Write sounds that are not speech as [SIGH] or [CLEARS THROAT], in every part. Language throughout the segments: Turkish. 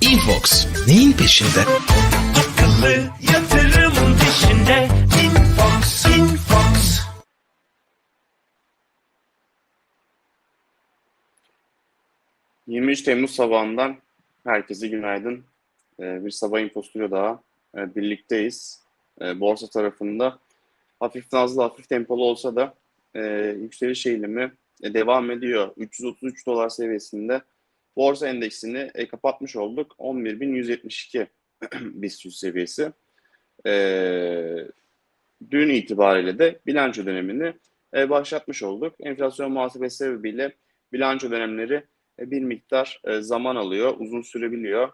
Infox neyin peşinde? Akıllı yatırım peşinde Infox, Infox. Hı. 23 Temmuz sabahından herkese günaydın. Ee, Bir sabah infostuyla daha e, birlikteyiz. Ee, Borsa tarafında hafif nazlı, hafif tempolu olsa da e, yükseliş eğilimi devam ediyor. 333 dolar seviyesinde borsa endeksini e, kapatmış olduk. 11.172 [CLEARS THROAT] BIST 100 seviyesi. Ee, dün itibariyle de bilanço dönemini e, başlatmış olduk. Enflasyon muhasebesi sebebiyle bilanço dönemleri e, bir miktar e, zaman alıyor, uzun sürebiliyor.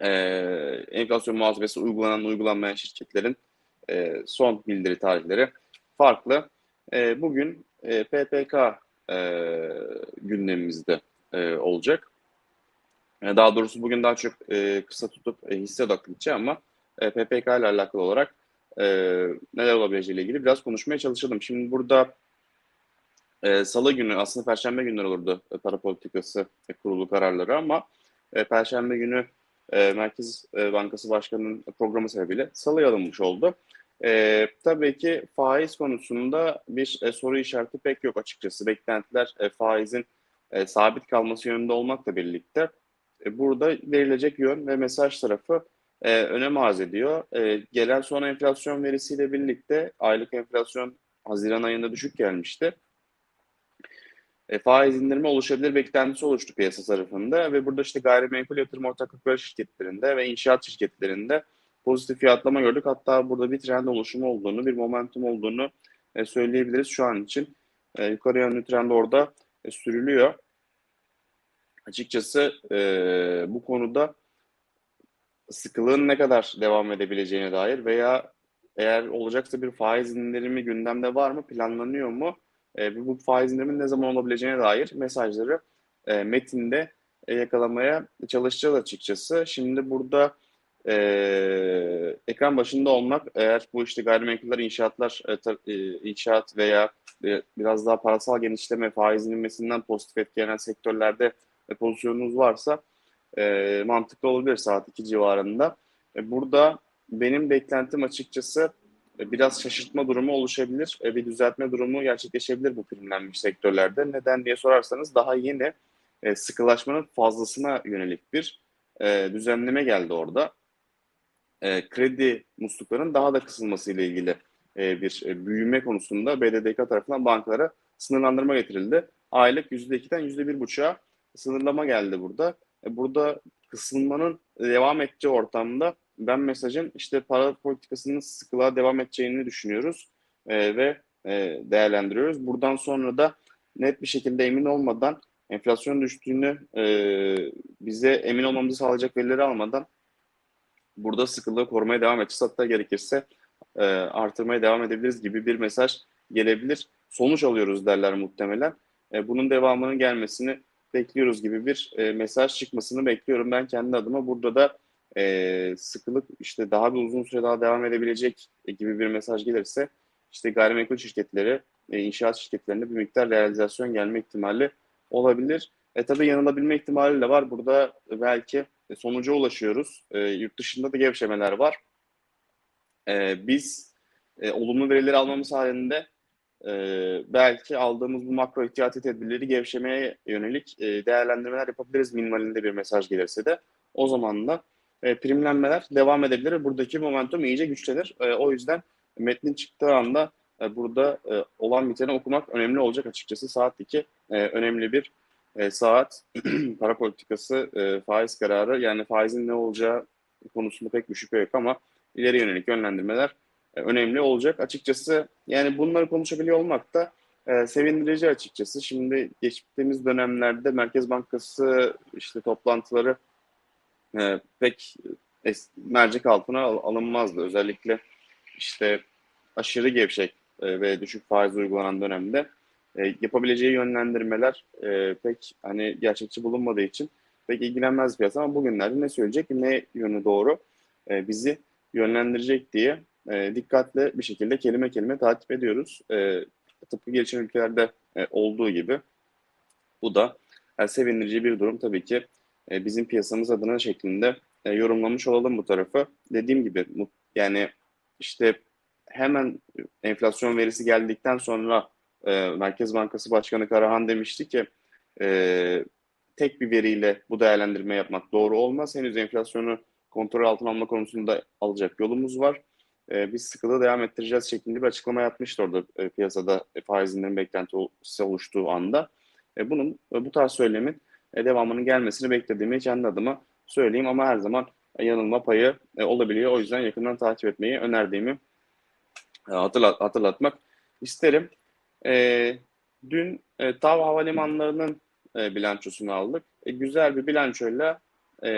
E, enflasyon muhasebesi uygulanan uygulanmayan şirketlerin e, son bildiri tarihleri farklı. E, bugün e, PPK e, gündemimizde e, olacak. E, daha doğrusu bugün daha çok e, kısa tutup e, hisse odaklı ama e, PPK ile alakalı olarak e, neler olabileceğiyle ilgili biraz konuşmaya çalışalım. Şimdi burada e, Salı günü aslında Perşembe günleri olurdu e, para politikası e, kurulu kararları ama e, Perşembe günü e, Merkez e, Bankası Başkanı'nın programı sebebiyle Salı'ya alınmış oldu. E, tabii ki faiz konusunda bir e, soru işareti pek yok açıkçası. Beklentiler e, faizin e, sabit kalması yönünde olmakla birlikte e, burada verilecek yön ve mesaj tarafı e, önem arz ediyor. E, gelen son enflasyon verisiyle birlikte aylık enflasyon Haziran ayında düşük gelmişti. E, faiz indirimi oluşabilir beklentisi oluştu piyasa tarafında ve burada işte gayrimenkul yatırım ortaklıkları şirketlerinde ve inşaat şirketlerinde pozitif fiyatlama gördük. Hatta burada bir trend oluşumu olduğunu, bir momentum olduğunu e, söyleyebiliriz şu an için. E, yukarı yönlü trend orada e, sürülüyor. Açıkçası e, bu konuda sıkılığın ne kadar devam edebileceğine dair veya eğer olacaksa bir faiz indirimi gündemde var mı, planlanıyor mu? E, bu faiz indirimin ne zaman olabileceğine dair mesajları e, metinde e, yakalamaya çalışacağız açıkçası. Şimdi burada e, ekran başında olmak eğer bu işte gayrimenkuller, inşaatlar, e, e, inşaat veya e, biraz daha parasal genişleme, faiz indirmesinden pozitif etkilenen sektörlerde e, pozisyonunuz varsa e, mantıklı olabilir saat 2 civarında. E, burada benim beklentim açıkçası e, biraz şaşırtma durumu oluşabilir. E, Bir düzeltme durumu gerçekleşebibilir bu primlenmiş sektörlerde. Neden diye sorarsanız daha yeni e, sıkılaşmanın fazlasına yönelik bir e, düzenleme geldi orada. E, Kredi musluklarının daha da kısılması ile ilgili e, bir e, büyüme konusunda BDDK tarafından bankalara sınırlandırma getirildi. Aylık %2'den %1,5'a sınırlama geldi burada. E, Burada kısılmanın devam edeceği ortamda ben mesajın işte para politikasının sıkılığa devam edeceğini düşünüyoruz e, ve e, değerlendiriyoruz. Buradan sonra da net bir şekilde emin olmadan enflasyon düştüğünü e, bize emin olmamızı sağlayacak verileri almadan burada sıkılığı korumaya devam edeceğiz. Hatta gerekirse e, artırmaya devam edebiliriz gibi bir mesaj gelebilir. Sonuç alıyoruz derler muhtemelen. E, bunun devamının gelmesini bekliyoruz gibi bir e, mesaj çıkmasını bekliyorum. Ben kendi adıma burada da e, sıkılık işte daha bir uzun süre daha devam edebilecek gibi bir mesaj gelirse işte gayrimenkul şirketleri, e, inşaat şirketlerinde bir miktar realizasyon gelme ihtimali olabilir. E tabii yanılabilme ihtimali de var. Burada belki sonuca ulaşıyoruz. E, yurt dışında da gevşemeler var. E, biz e, olumlu verileri almamız halinde e, belki aldığımız bu makro ihtiyati tedbirleri gevşemeye yönelik e, değerlendirmeler yapabiliriz minimalinde bir mesaj gelirse de. O zaman da e, primlenmeler devam edebilir. Buradaki momentum iyice güçlenir. E, o yüzden metnin çıktığı anda e, burada e, olan biteni okumak önemli olacak açıkçası. Saat 2 e, önemli bir e, saat. [CLEARS THROAT] Para politikası, e, faiz kararı yani faizin ne olacağı konusunda pek bir şüphe yok ama ileri yönelik yönlendirmeler e, önemli olacak. Açıkçası yani bunları konuşabiliyor olmak da e, sevindirici açıkçası. Şimdi geçtiğimiz dönemlerde Merkez Bankası işte toplantıları e, pek es- mercek altına al- alınmazdı. Özellikle işte aşırı gevşek e, ve düşük faiz uygulanan dönemde e, yapabileceği yönlendirmeler e, pek hani gerçekçi bulunmadığı için pek ilgilenmez piyasa ama bugünlerde ne söyleyecek, ne yönü doğru e, bizi yönlendirecek diye e, dikkatle bir şekilde kelime kelime takip ediyoruz. E, tıpkı gelişen ülkelerde e, olduğu gibi Bu da e, sevindirici bir durum tabii ki e, bizim piyasamız adına şeklinde e, yorumlamış olalım bu tarafı. Dediğim gibi yani işte hemen enflasyon verisi geldikten sonra e, Merkez Bankası Başkanı Karahan demişti ki e, tek bir veriyle bu değerlendirme yapmak doğru olmaz. Henüz enflasyonu kontrol altına alma konusunda alacak yolumuz var. E, biz sıkılığı devam ettireceğiz şeklinde bir açıklama yapmıştı orada piyasada e, faiz indirim beklentisi oluştuğu anda. Bunun bu tarz söylemin devamının gelmesini beklediğimi kendi adıma söyleyeyim ama her zaman e, yanılma payı olabiliyor. O yüzden yakından takip etmeyi önerdiğimi hatırlat, hatırlatmak isterim. E, dün e, TAV Havalimanları'nın e, bilançosunu aldık. E, güzel bir bilançoyla e,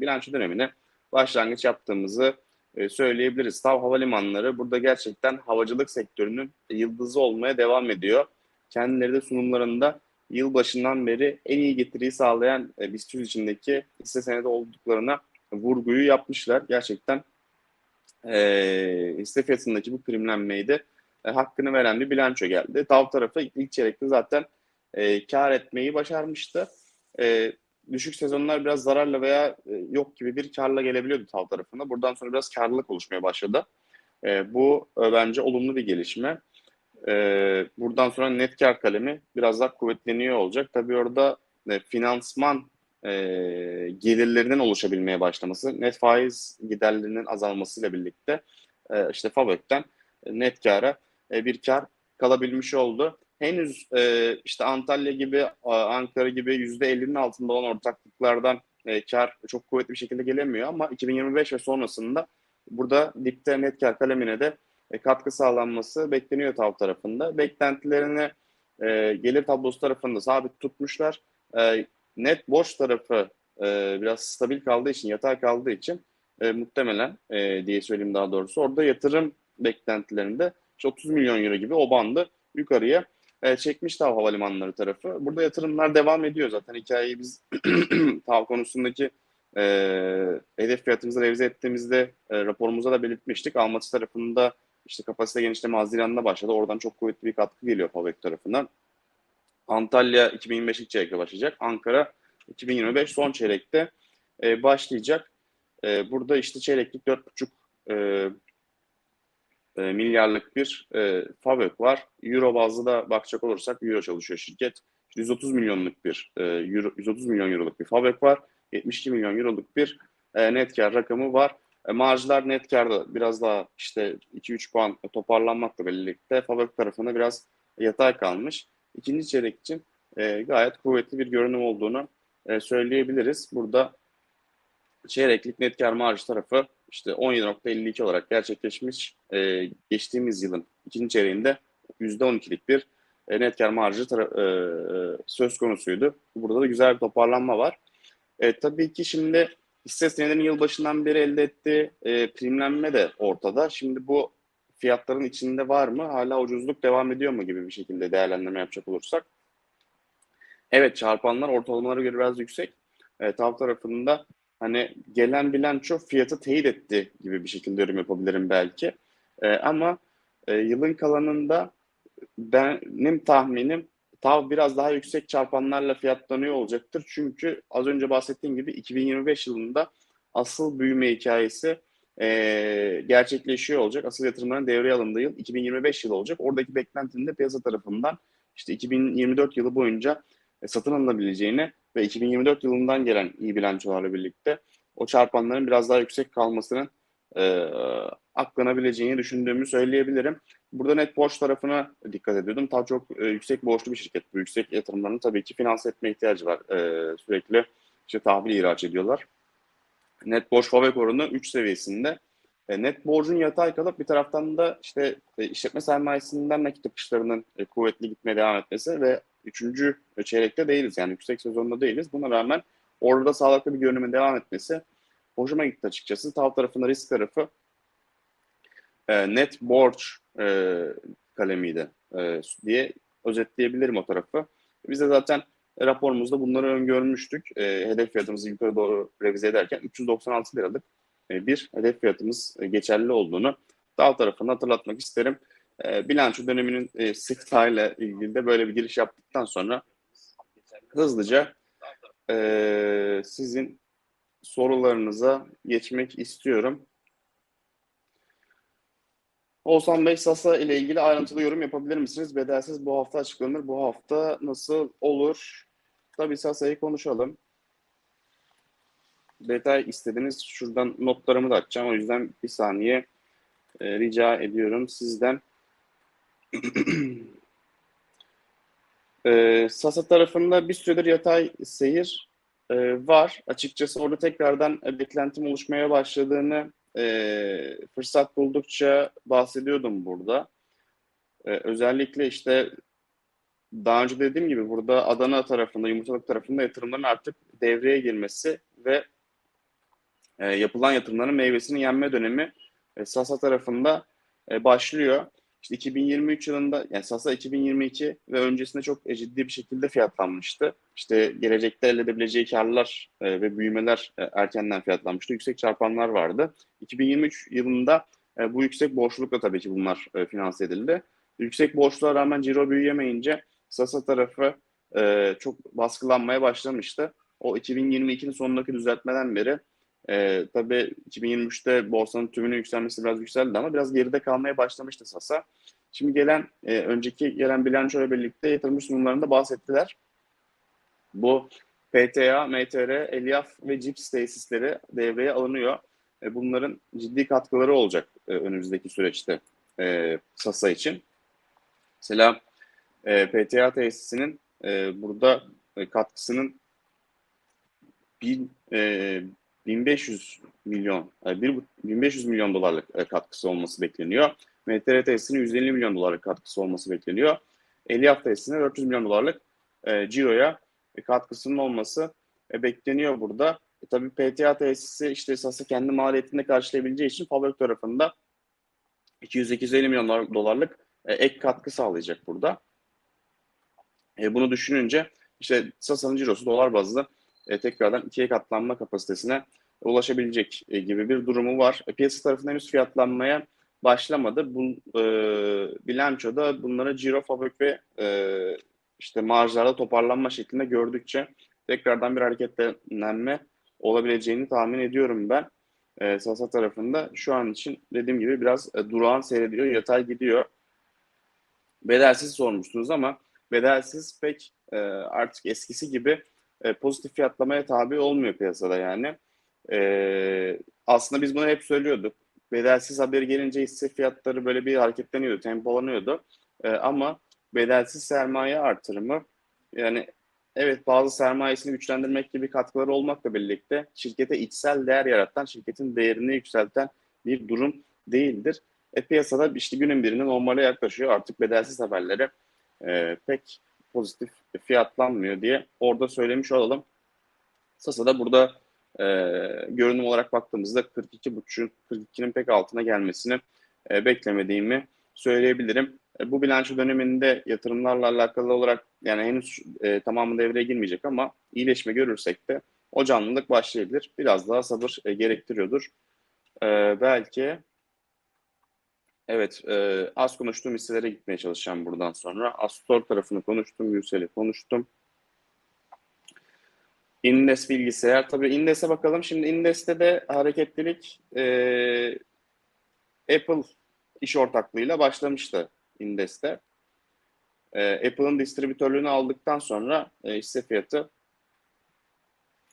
bilanço dönemine başlangıç yaptığımızı e, söyleyebiliriz. TAV Havalimanları burada gerçekten havacılık sektörünün yıldızı olmaya devam ediyor. Kendileri de sunumlarında yılbaşından beri en iyi getiriyi sağlayan e, BIST 100 içindeki hisse senedi olduklarına vurguyu yapmışlar. Gerçekten e, hisse fiyatındaki bu primlenmeyi de e, hakkını veren bir bilanço geldi. TAV tarafı ilk çeyrekte zaten e, kar etmeyi başarmıştı. E, düşük sezonlar biraz zararla veya e, yok gibi bir karla gelebiliyordu TAV tarafında. Buradan sonra biraz karlılık oluşmaya başladı. E, bu e, bence olumlu bir gelişme. E, buradan sonra net kar kalemi biraz daha kuvvetleniyor olacak. Tabii orada e, finansman e, gelirlerinin oluşabilmeye başlaması, net faiz giderlerinin azalmasıyla birlikte e, işte FAVÖK'ten net kara e, bir kar kalabilmiş oldu. Henüz e, işte Antalya gibi, Ankara gibi %50'nin altında olan ortaklıklardan e, kar çok kuvvetli bir şekilde gelemiyor ama 2025 ve sonrasında burada dipte net kar kalemine de katkı sağlanması bekleniyor TAV tarafında. Beklentilerini gelir tablosu tarafında sabit tutmuşlar. Net borç tarafı biraz stabil kaldığı için, yatay kaldığı için muhtemelen diye söyleyeyim daha doğrusu. Orada yatırım beklentilerinde 30 milyon euro gibi o bandı yukarıya e, çekmiş TAV Havalimanları tarafı. Burada yatırımlar devam ediyor zaten. Hikayeyi biz [CLEARS THROAT] TAV konusundaki e, hedef fiyatımızı revize ettiğimizde e, raporumuzda da belirtmiştik. Almaty tarafında işte kapasite genişleme Haziran'da başladı. Oradan çok kuvvetli bir katkı geliyor FAVÖK tarafından. Antalya 2025 ilk çeyrekte başlayacak. Ankara 2025 son çeyrekte e, başlayacak. E, burada işte çeyreklik 4,5 e, e, milyarlık bir e, FAVÖK var. Euro bazlı da bakacak olursak Euro çalışıyor şirket. 130 milyonluk bir e, Euro, 130 milyon Euroluk bir FAVÖK var. 72 milyon Euroluk bir e, net kar rakamı var. E, marjlar net karda biraz daha işte 2-3 puan toparlanmakla birlikte FAVÖK tarafında biraz yatay kalmış. İkinci çeyrek için e, gayet kuvvetli bir görünüm olduğunu e, söyleyebiliriz. Burada çeyreklik net kar marjı tarafı işte 17.52 olarak gerçekleşmiş. E, geçtiğimiz yılın ikinci çeyreğinde %12'lik bir e, net kar marjı tara- e, söz konusuydu. Burada da güzel bir toparlanma var. E, tabii ki şimdi hisse senedinin yılbaşından beri elde ettiği e, primlenme de ortada. Şimdi bu fiyatların içinde var mı? Hala ucuzluk devam ediyor mu gibi bir şekilde değerlendirme yapacak olursak. Evet çarpanlar ortalamalara göre biraz yüksek. E, TAV tarafında hani gelen bilanço fiyatı teyit etti gibi bir şekilde yorum yapabilirim belki. E, ama e, yılın kalanında benim tahminim TAV biraz daha yüksek çarpanlarla fiyatlanıyor olacaktır. Çünkü az önce bahsettiğim gibi 2025 yılında asıl büyüme hikayesi e, gerçekleşiyor olacak. Asıl yatırımların devreye alındığı yıl 2025 yılı olacak. Oradaki beklentinin de piyasa tarafından işte 2024 yılı boyunca e, satın alınabileceğini ve 2024 yılından gelen iyi bilançolarla birlikte o çarpanların biraz daha yüksek kalmasının e, aklanabileceğini düşündüğümü söyleyebilirim. Burada net borç tarafına dikkat ediyordum. Daha çok e, yüksek borçlu bir şirket. Bu yüksek yatırımlarını tabii ki finanse etme ihtiyacı var. E, sürekli işte tahvil ihraç ediyorlar. Net borç fabrik oranı 3 seviyesinde. E, net borcun yatay kalıp bir taraftan da işte e, işletme sermayesinden nakit akışlarının e, kuvvetli gitmeye devam etmesi ve üçüncü çeyrekte değiliz yani yüksek sezonda değiliz. Buna rağmen orada sağlıklı bir görünümün devam etmesi hoşuma gitti açıkçası. Tav tarafında risk tarafı e, net borç e, kalemiydi e, diye özetleyebilirim o tarafı. Biz de zaten raporumuzda bunları öngörmüştük. E, hedef fiyatımızı yukarı doğru revize ederken 396 liralık e, bir hedef fiyatımız e, geçerli olduğunu daha tarafını hatırlatmak isterim. E, bilanço döneminin e, sıktığıyla ilgili de böyle bir giriş yaptıktan sonra hızlıca eee, sizin sorularınıza geçmek istiyorum. Oğuzhan Bey Sasa ile ilgili ayrıntılı yorum yapabilir misiniz? Bedelsiz bu hafta açıklanır. Bu hafta nasıl olur? Tabii Sasa'yı konuşalım. Detay istediniz. Şuradan notlarımı da açacağım. O yüzden bir saniye e, rica ediyorum sizden. [CLEARS THROAT] E, Sasa tarafında bir süredir yatay seyir e, var. Açıkçası orada tekrardan e, beklentim oluşmaya başladığını e, fırsat buldukça bahsediyordum burada. E, özellikle işte daha önce dediğim gibi burada Adana tarafında, yumurtalık tarafında yatırımların artık devreye girmesi ve e, yapılan yatırımların meyvesini yenme dönemi e, Sasa tarafında e, başlıyor. İşte 2023 yılında yani Sasa 2022 ve öncesinde çok e, ciddi bir şekilde fiyatlanmıştı. İşte gelecekte elde edebileceği karlar e, ve büyümeler e, erkenden fiyatlanmıştı. Yüksek çarpanlar vardı. 2023 yılında bu yüksek borçlulukla tabii ki bunlar finanse edildi. Yüksek borçluğa rağmen ciro büyüyemeyince Sasa tarafı çok baskılanmaya başlamıştı. O 2022'nin sonundaki düzeltmeden beri e, tabii 2023'te borsanın tümünün yükselmesi biraz yükseldi ama biraz geride kalmaya başlamıştı Sasa. Şimdi gelen, e, önceki gelen bilançoyla birlikte yatırımcı sunumlarında bahsettiler. Bu PTA, MTR, Elyaf ve CIPS tesisleri devreye alınıyor. E, bunların ciddi katkıları olacak e, önümüzdeki süreçte e, Sasa için. Mesela e, PTA tesisinin e, burada e, katkısının bin, e, 1500 milyon, e, bir- 1500 milyon dolarlık e, katkısı olması bekleniyor. MTR tesisinin 150 milyon dolarlık katkısı olması bekleniyor. Elyaf tesisine 400 milyon dolarlık e, ciroya e, katkısının olması e, bekleniyor burada. E, tabii PTA tesisi işte esası kendi maliyetinde karşılayabileceği için fabrik tarafında 200-250 milyon dolar- dolarlık e, ek katkı sağlayacak burada. E, bunu düşününce işte Sasa'nın cirosu dolar bazlı e, tekrardan ikiye katlanma kapasitesine ulaşabilecek e, gibi bir durumu var. E, piyasa tarafında henüz fiyatlanmaya başlamadı. Bu e, bilançoda bunları ciro, fabrik ve e, işte marjlarda toparlanma şeklinde gördükçe tekrardan bir hareketlenme olabileceğini tahmin ediyorum ben. E, Sasa tarafında şu an için dediğim gibi biraz e, durağan seyrediyor, yatay gidiyor. Bedelsiz sormuştunuz ama bedelsiz pek e, artık eskisi gibi e, pozitif fiyatlamaya tabi olmuyor piyasada yani. E, aslında biz bunu hep söylüyorduk. Bedelsiz haberi gelince hisse fiyatları böyle bir hareketleniyordu, tempolanıyordu. E, ama bedelsiz sermaye artırımı yani evet bazı sermayesini güçlendirmek gibi katkıları olmakla birlikte şirkete içsel değer yaratan, şirketin değerini yükselten bir durum değildir. E, piyasada işte günün birine normale yaklaşıyor. Artık bedelsiz haberleri e, pek pozitif fiyatlanmıyor diye orada söylemiş olalım. Sasa da burada e, görünüm olarak baktığımızda 42.5'ün 42'nin pek altına gelmesini e, beklemediğimi söyleyebilirim. E, bu bilanço döneminde yatırımlarla alakalı olarak yani henüz e, tamamı devreye girmeyecek ama iyileşme görürsek de o canlılık başlayabilir. Biraz daha sabır e, gerektiriyordur. E, belki Evet, e, az konuştuğum hisselere gitmeye çalışacağım buradan sonra. Astor tarafını konuştum, Yüksel'i konuştum. Indes bilgisayar. Tabii Indes'e bakalım. Şimdi Indes'te de hareketlilik e, Apple iş ortaklığıyla başlamıştı Indes'te. E, Apple'ın distribütörlüğünü aldıktan sonra e, hisse fiyatı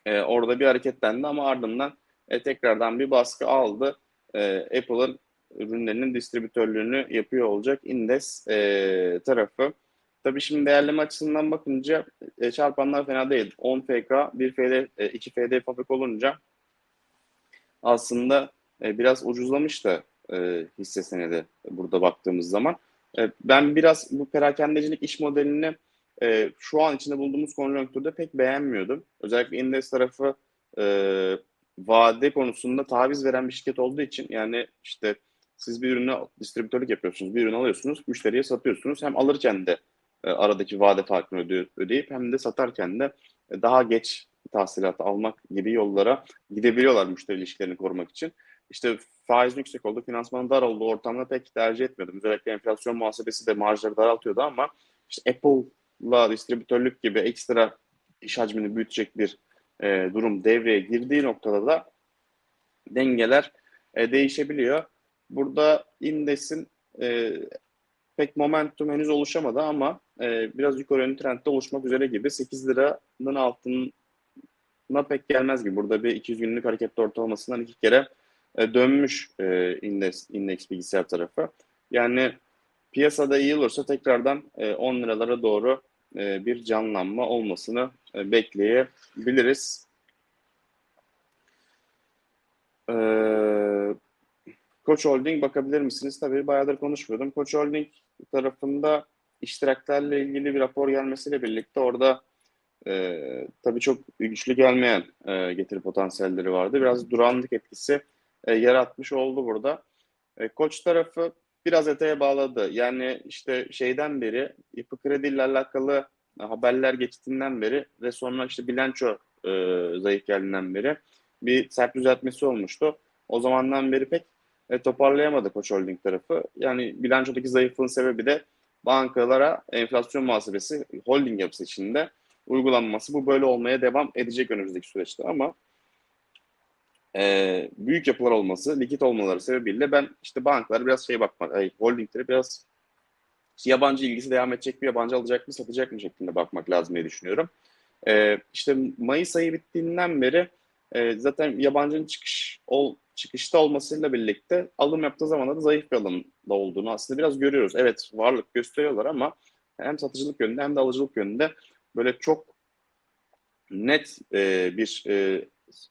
e, orada bir hareketlendi ama ardından e, tekrardan bir baskı aldı. E, Apple'ın ürünlerinin distribütörlüğünü yapıyor olacak Indes e, tarafı. Tabii şimdi değerleme açısından bakınca e, çarpanlar fena değil. 10 FK, 1 FD, e, 2 FD fabrik olunca aslında e, biraz ucuzlamış da e, hisse senedi burada baktığımız zaman. E, ben biraz bu perakendecilik iş modelini e, şu an içinde bulunduğumuz konjonktürde pek beğenmiyordum. Özellikle Indes tarafı e, vade konusunda taviz veren bir şirket olduğu için yani işte siz bir ürünü distribütörlük yapıyorsunuz, bir ürün alıyorsunuz, müşteriye satıyorsunuz. Hem alırken de e, aradaki vade farkını öde- ödeyip hem de satarken de e, daha geç tahsilat almak gibi yollara gidebiliyorlar müşteri ilişkilerini korumak için. İşte faiz yüksek oldu, finansmanın dar olduğu ortamda pek tercih etmiyordum. Özellikle enflasyon muhasebesi de marjları daraltıyordu ama işte Apple'la distribütörlük gibi ekstra iş hacmini büyütecek bir e, durum devreye girdiği noktada da dengeler değişebiliyor. Burada indesin e, pek momentum henüz oluşamadı ama e, biraz yukarı yönlü trendde oluşmak üzere gibi 8 liranın altına pek gelmez gibi. Burada bir 200 günlük hareketli ortalamasından iki kere e, dönmüş e, indeks, indeks bilgisayar tarafı. Yani piyasada iyi olursa tekrardan e, 10 liralara doğru e, bir canlanma olmasını e, bekleyebiliriz. Ee, Koç Holding bakabilir misiniz? Tabii bayağıdır konuşmuyordum. Koç Holding tarafında iştiraklerle ilgili bir rapor gelmesiyle birlikte orada e, tabii çok güçlü gelmeyen e, getiri potansiyelleri vardı. Biraz duranlık etkisi e, yaratmış oldu burada. E, Koç tarafı biraz eteğe bağladı. Yani işte şeyden beri yapı krediyle alakalı haberler geçtiğinden beri ve sonra işte bilanço e, zayıf geldiğinden beri bir sert düzeltmesi olmuştu. O zamandan beri pek e, toparlayamadı Koç Holding tarafı. Yani bilançodaki zayıflığın sebebi de bankalara enflasyon muhasebesi holding yapısı içinde uygulanması. Bu böyle olmaya devam edecek önümüzdeki süreçte ama e, büyük yapılar olması, likit olmaları sebebiyle ben işte bankalar biraz şey bakmak, ay, holdinglere biraz işte yabancı ilgisi devam edecek mi, yabancı alacak mı, satacak mı şeklinde bakmak lazım diye düşünüyorum. E, işte Mayıs ayı bittiğinden beri e, zaten yabancının çıkış ol, çıkışta olmasıyla birlikte alım yaptığı zaman da zayıf bir alımda olduğunu aslında biraz görüyoruz. Evet varlık gösteriyorlar ama hem satıcılık yönünde hem de alıcılık yönünde böyle çok net e, bir e,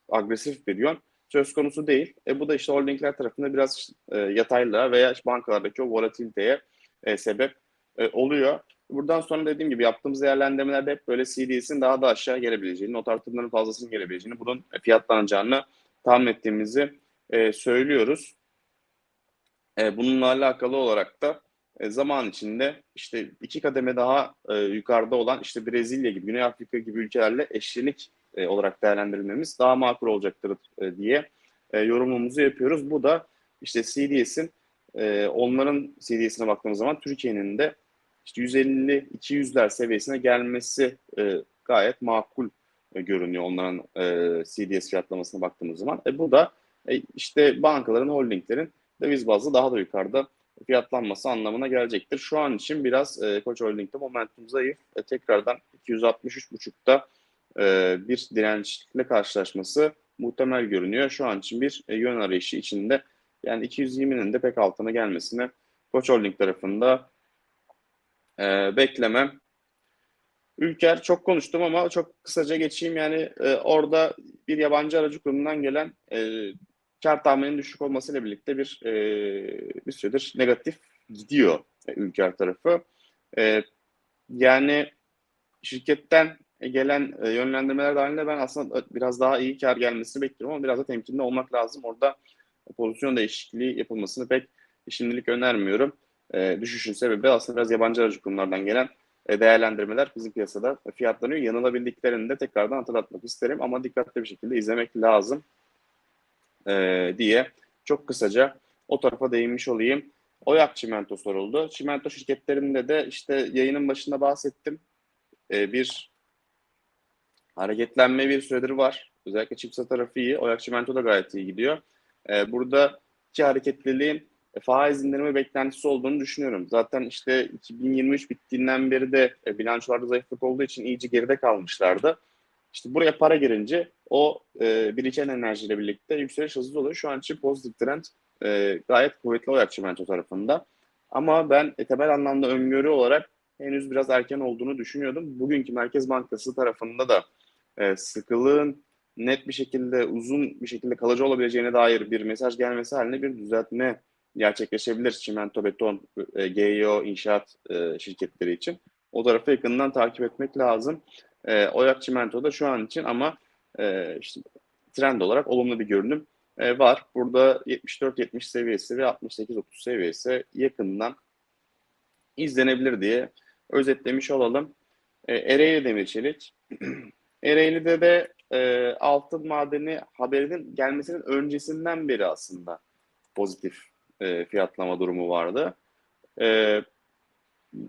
agresif bir yön söz konusu değil. E, bu da işte holdingler tarafında biraz e, yataylığa veya işte bankalardaki o volatiliteye e, sebep e, oluyor. Buradan sonra dediğim gibi yaptığımız değerlendirmelerde hep böyle CDS'in daha da aşağı gelebileceğini, not artımlarının fazlasının gelebileceğini, bunun fiyatlanacağını tahmin ettiğimizi e, söylüyoruz. E, bununla alakalı olarak da e, zaman içinde işte iki kademe daha e, yukarıda olan işte Brezilya gibi, Güney Afrika gibi ülkelerle eşlenik e, olarak değerlendirilmemiz daha makul olacaktır e, diye e, yorumumuzu yapıyoruz. Bu da işte CDS'in e, onların CDS'ine baktığımız zaman Türkiye'nin de işte 150-200'ler seviyesine gelmesi e, gayet makul e, görünüyor onların e, CDS fiyatlamasına baktığımız zaman. E, bu da e, işte bankaların, holdinglerin döviz bazlı daha da yukarıda fiyatlanması anlamına gelecektir. Şu an için biraz e, Koç Holding'de momentum zayıf. E, tekrardan 263.5'ta e, bir dirençle karşılaşması muhtemel görünüyor. Şu an için bir e, yön arayışı içinde. Yani 220'nin de pek altına gelmesini Koç Holding tarafında e, beklemem. Ülker çok konuştum ama çok kısaca geçeyim. Yani e, orada bir yabancı aracı kurumundan gelen e, kar tahmininin düşük olmasıyla birlikte bir e, bir süredir negatif gidiyor e, Ülker tarafı. E, yani şirketten gelen e, yönlendirmeler dahilinde ben aslında biraz daha iyi kar gelmesini bekliyorum ama biraz da temkinli olmak lazım. Orada pozisyon değişikliği yapılmasını pek şimdilik önermiyorum. E, düşüşün sebebi aslında biraz yabancı aracı kurumlardan gelen e, değerlendirmeler bizim piyasada fiyatlanıyor. Yanılabildiklerini de tekrardan hatırlatmak isterim ama dikkatli bir şekilde izlemek lazım e, diye çok kısaca o tarafa değinmiş olayım. Oyak Çimento soruldu. Çimento şirketlerinde de işte yayının başında bahsettim. E, bir hareketlenme bir süredir var. Özellikle çipsa tarafı iyi. Oyak Çimento da gayet iyi gidiyor. E, burada iki hareketliliğin e, faiz indirimi beklentisi olduğunu düşünüyorum. Zaten işte 2023 bittiğinden beri de e, bilançolarda zayıflık olduğu için iyice geride kalmışlardı. İşte buraya para girince o e, biriken enerjiyle birlikte yükseliş hızlı oluyor. Şu an için pozitif trend e, gayet kuvvetli olarak çimento tarafında. Ama ben e, temel anlamda öngörü olarak henüz biraz erken olduğunu düşünüyordum. Bugünkü Merkez Bankası tarafında da e, sıkılığın net bir şekilde uzun bir şekilde kalıcı olabileceğine dair bir mesaj gelmesi haline bir düzeltme gerçekleşebilir çimento, beton, e, GEO, inşaat e, şirketleri için. O tarafı yakından takip etmek lazım. E, Oyak Çimento da şu an için ama e, işte trend olarak olumlu bir görünüm e, var. Burada 74-70 seviyesi ve 68-30 seviyesi yakından izlenebilir diye özetlemiş olalım. E, Ereğli Demir Çelik. [CLEARS THROAT] Ereğli'de de e, altın madeni haberinin gelmesinin öncesinden beri aslında pozitif e, fiyatlama durumu vardı. E,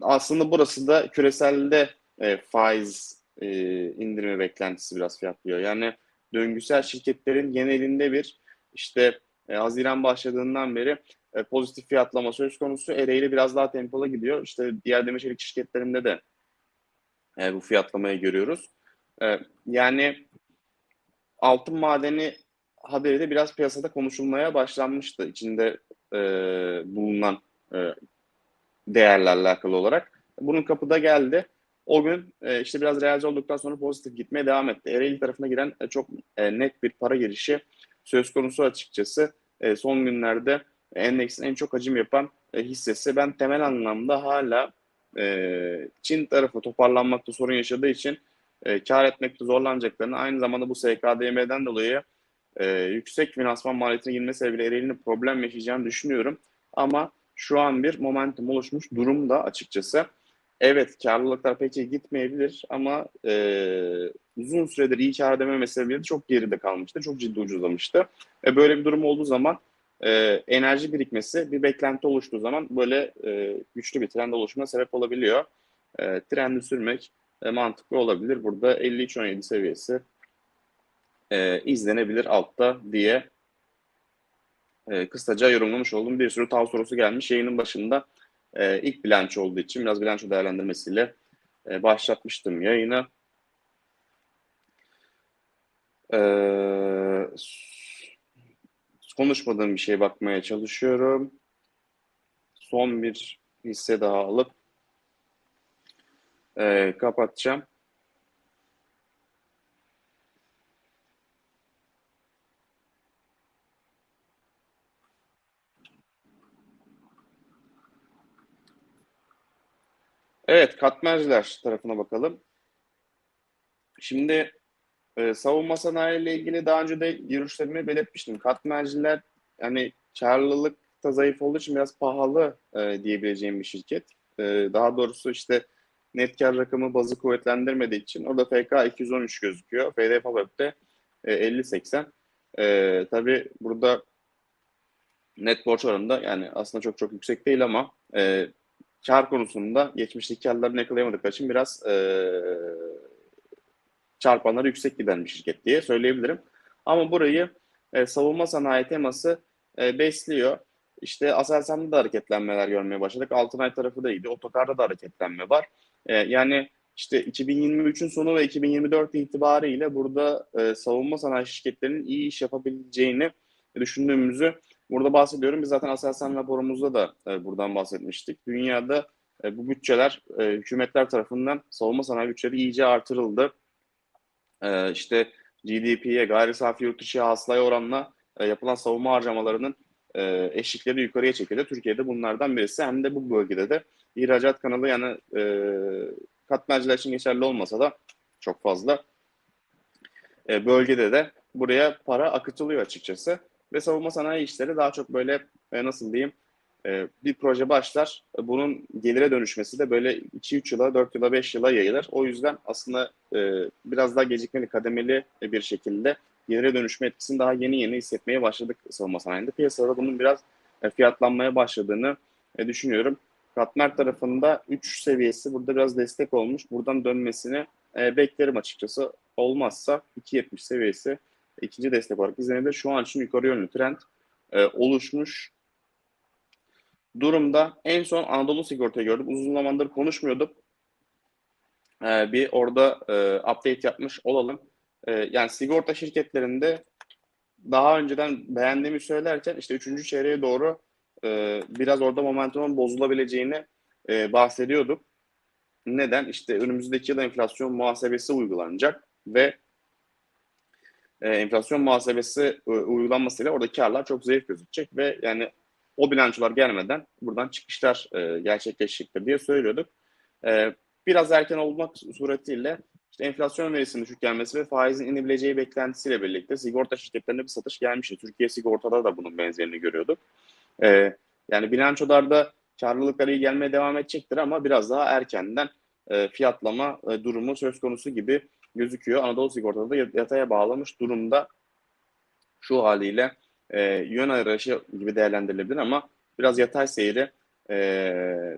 aslında burası da küreselde e, faiz e, indirme beklentisi biraz fiyatlıyor. Yani döngüsel şirketlerin genelinde bir işte e, Haziran başladığından beri e, pozitif fiyatlama söz konusu. Ereğli biraz daha tempolu gidiyor. İşte diğer demir çelik şirketlerinde de e, bu fiyatlamayı görüyoruz. E, yani altın madeni haberi de biraz piyasada konuşulmaya başlanmıştı. İçinde e, bulunan e, değerlerle alakalı olarak. Bunun kapıda geldi. O gün e, işte biraz realize olduktan sonra pozitif gitmeye devam etti. Ereğli tarafına giren e, çok e, net bir para girişi söz konusu açıkçası. E, son günlerde endeksin en çok hacim yapan e, hissesi. Ben temel anlamda hala e, Çin tarafı toparlanmakta sorun yaşadığı için e, kar etmekte zorlanacaklarını aynı zamanda bu SKDM'den dolayı e, yüksek finansman maliyetine girme sebebiyle Ereğli'nin problem yaşayacağını düşünüyorum. Ama şu an bir momentum oluşmuş durumda açıkçası. Evet karlılıklar pek iyi gitmeyebilir ama e, uzun süredir iyi kar edememe sebebiyle çok geride kalmıştı. Çok ciddi ucuzlamıştı. E, böyle bir durum olduğu zaman e, enerji birikmesi bir beklenti oluştuğu zaman böyle e, güçlü bir trend oluşumuna sebep olabiliyor. E, trendi sürmek e, mantıklı olabilir. Burada 53-17 seviyesi e, izlenebilir altta diye e, kısaca yorumlamış oldum. Bir sürü tav sorusu gelmiş. Yayının başında e, ilk bilanço olduğu için biraz bilanço değerlendirmesiyle e, başlatmıştım yayını. E, konuşmadığım bir şeye bakmaya çalışıyorum. Son bir hisse daha alıp e, kapatacağım. Evet, katmerciler tarafına bakalım. Şimdi e, savunma sanayi ile ilgili daha önce de görüşlerimi belirtmiştim. Katmerciler yani karlılık da zayıf olduğu için biraz pahalı e, diyebileceğim bir şirket. E, daha doğrusu işte net kar rakamı bazı kuvvetlendirmediği için orada FK 213 gözüküyor. FD Fabep'te e, 50-80. E, tabii burada net borç oranında yani aslında çok çok yüksek değil ama e, kar konusunda geçmişteki karlarını yakalayamadıkları için biraz e, çarpanları yüksek giden bir şirket diye söyleyebilirim. Ama burayı e, savunma sanayi teması e, besliyor. İşte Aselsan'da da hareketlenmeler görmeye başladık. Altınay tarafı da iyiydi. Otokar'da da hareketlenme var. E, yani işte 2023'ün sonu ve 2024 itibariyle burada e, savunma sanayi şirketlerinin iyi iş yapabileceğini düşündüğümüzü burada bahsediyorum. Biz zaten Aselsan raporumuzda da e, buradan bahsetmiştik. Dünyada e, bu bütçeler e, hükümetler tarafından savunma sanayi bütçeleri iyice artırıldı. E, işte GDP'ye, gayri safi yurt dışı hasılaya oranla e, yapılan savunma harcamalarının e, eşikleri yukarıya çekildi. Türkiye'de bunlardan birisi. Hem de bu bölgede de ihracat kanalı yani e, katmerciler için geçerli olmasa da çok fazla e, bölgede de buraya para akıtılıyor açıkçası. Ve savunma sanayi işleri daha çok böyle e, nasıl diyeyim e, bir proje başlar. Bunun gelire dönüşmesi de böyle 2-3 yıla, 4 yıla, 5 yıla yayılır. O yüzden aslında e, biraz daha gecikmeli, kademeli bir şekilde gelire dönüşme etkisini daha yeni yeni hissetmeye başladık savunma sanayinde. Piyasada bunun biraz e, fiyatlanmaya başladığını e, düşünüyorum. Katmer tarafında 3 seviyesi burada biraz destek olmuş. Buradan dönmesini e, beklerim açıkçası. Olmazsa 2.70 seviyesi ikinci destek olarak izlenebilir. Şu an için yukarı yönlü trend e, oluşmuş durumda. En son Anadolu Sigorta'yı gördüm. Uzun zamandır konuşmuyorduk. E, bir orada e, update yapmış olalım. E, yani sigorta şirketlerinde daha önceden beğendiğimi söylerken işte üçüncü çeyreğe doğru e, biraz orada momentumun bozulabileceğini e, bahsediyorduk. Neden? İşte önümüzdeki yıl enflasyon muhasebesi uygulanacak ve e, enflasyon muhasebesi e, uygulanmasıyla orada karlar çok zayıf gözükecek ve yani o bilançolar gelmeden buradan çıkışlar e, gerçekleşecektir diye söylüyorduk. E, biraz erken olmak suretiyle işte enflasyon verisinin düşük gelmesi ve faizin inebileceği beklentisiyle birlikte sigorta şirketlerine bir satış gelmişti. Türkiye sigortada da bunun benzerini görüyorduk. E, yani bilançolarda karlılıklar iyi gelmeye devam edecektir ama biraz daha erkenden e, fiyatlama e, durumu söz konusu gibi gözüküyor. Anadolu Sigorta'da da yataya bağlamış durumda şu haliyle e, yön arayışı gibi değerlendirilebilir ama biraz yatay seyri e,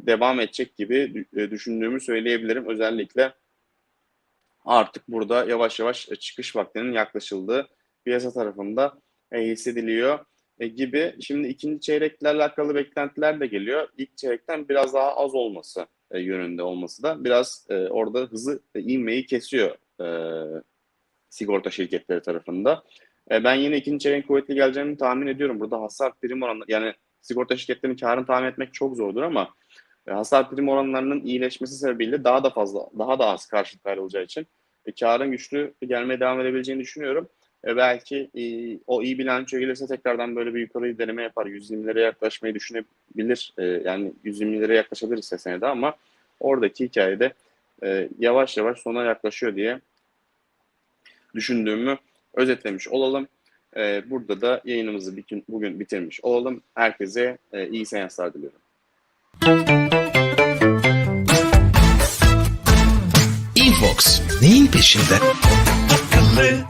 devam edecek gibi düşündüğümü söyleyebilirim. Özellikle artık burada yavaş yavaş e, çıkış vaktinin yaklaşıldığı piyasa tarafında e, hissediliyor e, gibi. Şimdi ikinci çeyrekle alakalı beklentiler de geliyor. İlk çeyrekten biraz daha az olması e, yönünde olması da biraz e, orada hızı e, inmeyi kesiyor e, sigorta şirketleri tarafında. E, ben yine ikinci çeyreğin kuvvetli geleceğini tahmin ediyorum. Burada hasar prim oranı yani sigorta şirketlerinin karını tahmin etmek çok zordur ama e, hasar prim oranlarının iyileşmesi sebebiyle daha da fazla, daha da az karşılık ayrılacağı için e, karın güçlü gelmeye devam edebileceğini düşünüyorum. E, belki e, o iyi bilanço gelirse tekrardan böyle bir yukarı deneme yapar. 120'lere yaklaşmayı düşünebilir. E, yani 120'lere yaklaşabilir senede ama oradaki hikayede e, yavaş yavaş sona yaklaşıyor diye düşündüğümü özetlemiş olalım. E, burada da yayınımızı bugün, bugün bitirmiş olalım. Herkese e, iyi seanslar diliyorum. Infox neyin peşinde? Akıllı